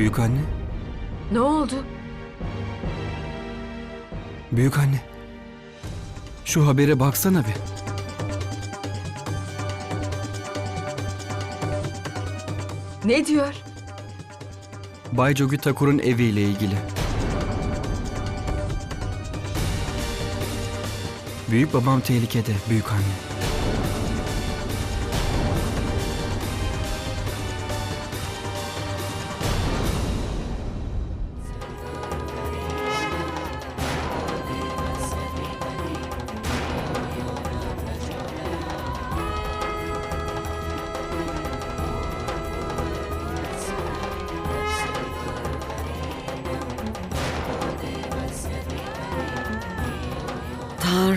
Büyük anne, Ne oldu? büyük anne. Şu habere baksana bir. Ne diyor? Bay Jogi Thakur'un eviyle ilgili. Büyük babam tehlikede, büyük anne.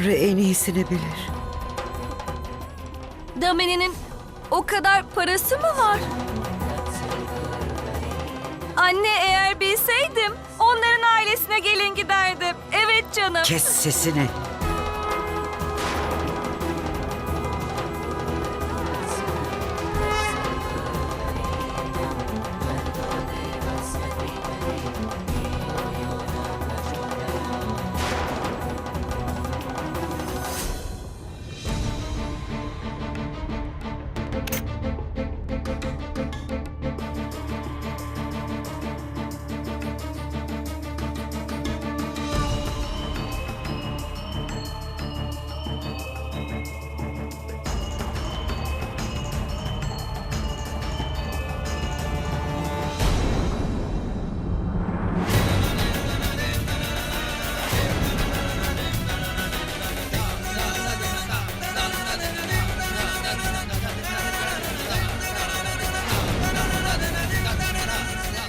Tanrı en iyisini bilir. Damini'nin o kadar parası mı var? Anne eğer bilseydim onların ailesine gelin giderdim. Evet canım. Kes sesini.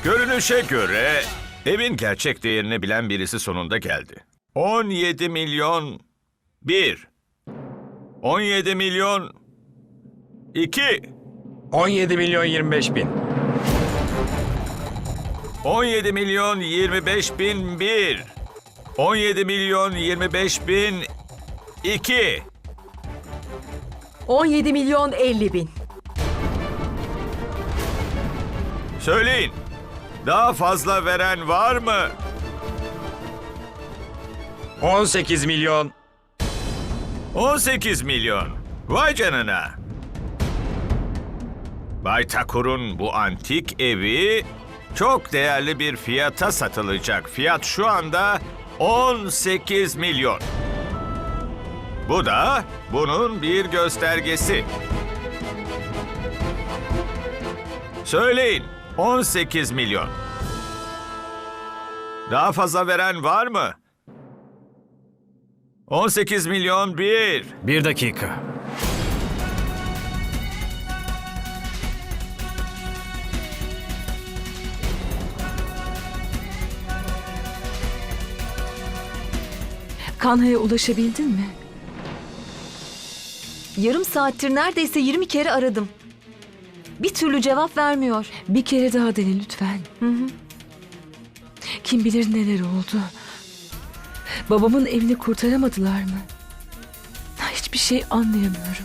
Görünüşe göre evin gerçek değerini bilen birisi sonunda geldi. 17 milyon 1 17 milyon 2 17 milyon 25 bin. 17 milyon 25 bin 1 17 milyon 25 bin 2 17 milyon 50 bin. Söyleyin. Daha fazla veren var mı? 18 milyon. 18 milyon. Vay canına. Bay Takur'un bu antik evi çok değerli bir fiyata satılacak. Fiyat şu anda 18 milyon. Bu da bunun bir göstergesi. Söyleyin 18 milyon. Daha fazla veren var mı? 18 milyon bir. Bir dakika. Kanha'ya ulaşabildin mi? Yarım saattir neredeyse 20 kere aradım. Bir türlü cevap vermiyor. Bir kere daha dene lütfen. Kim bilir neler oldu. Babamın evini kurtaramadılar mı? Hiçbir şey anlayamıyorum.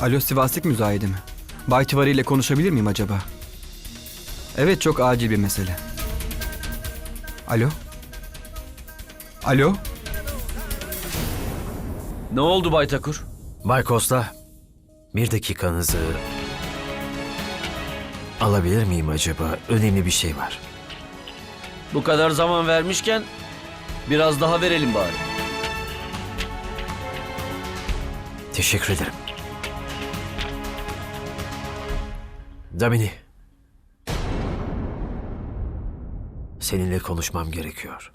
Alo Sivastik müzayede mi? Bay Tivari ile konuşabilir miyim acaba? Evet çok acil bir mesele. Alo? Alo? Ne oldu Bay Takur? Bay Costa, bir dakikanızı alabilir miyim acaba? Önemli bir şey var. Bu kadar zaman vermişken biraz daha verelim bari. Teşekkür ederim. Damini. Seninle konuşmam gerekiyor.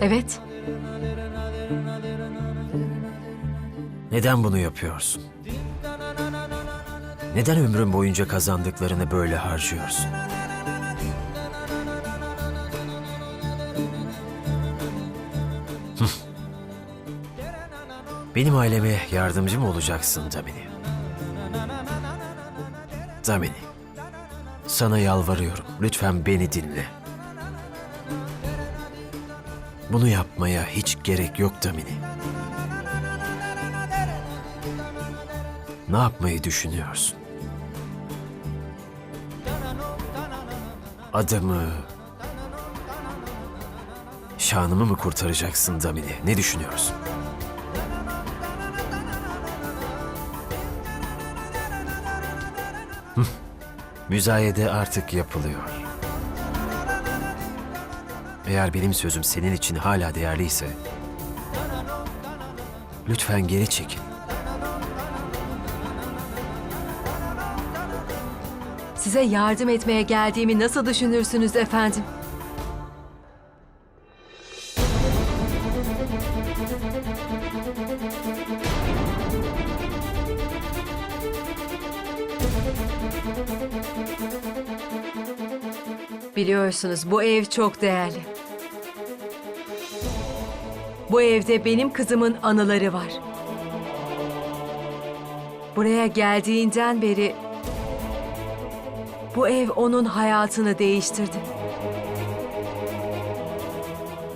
Evet. Neden bunu yapıyorsun? Neden ömrün boyunca kazandıklarını böyle harcıyorsun? Benim aileme yardımcı mı olacaksın Damini? Damini. Sana yalvarıyorum. Lütfen beni dinle. Bunu yapmaya hiç gerek yok Damini. Ne yapmayı düşünüyorsun? Adamı, şanımı mı kurtaracaksın Damini? Ne düşünüyorsun? Müzayede artık yapılıyor. Eğer benim sözüm senin için hala değerliyse, lütfen geri çekil. Size yardım etmeye geldiğimi nasıl düşünürsünüz efendim? Biliyorsunuz bu ev çok değerli. Bu evde benim kızımın anıları var. Buraya geldiğinden beri bu ev onun hayatını değiştirdi.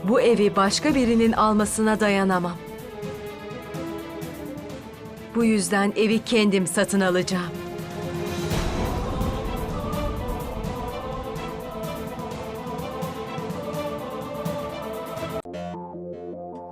Bu evi başka birinin almasına dayanamam. Bu yüzden evi kendim satın alacağım.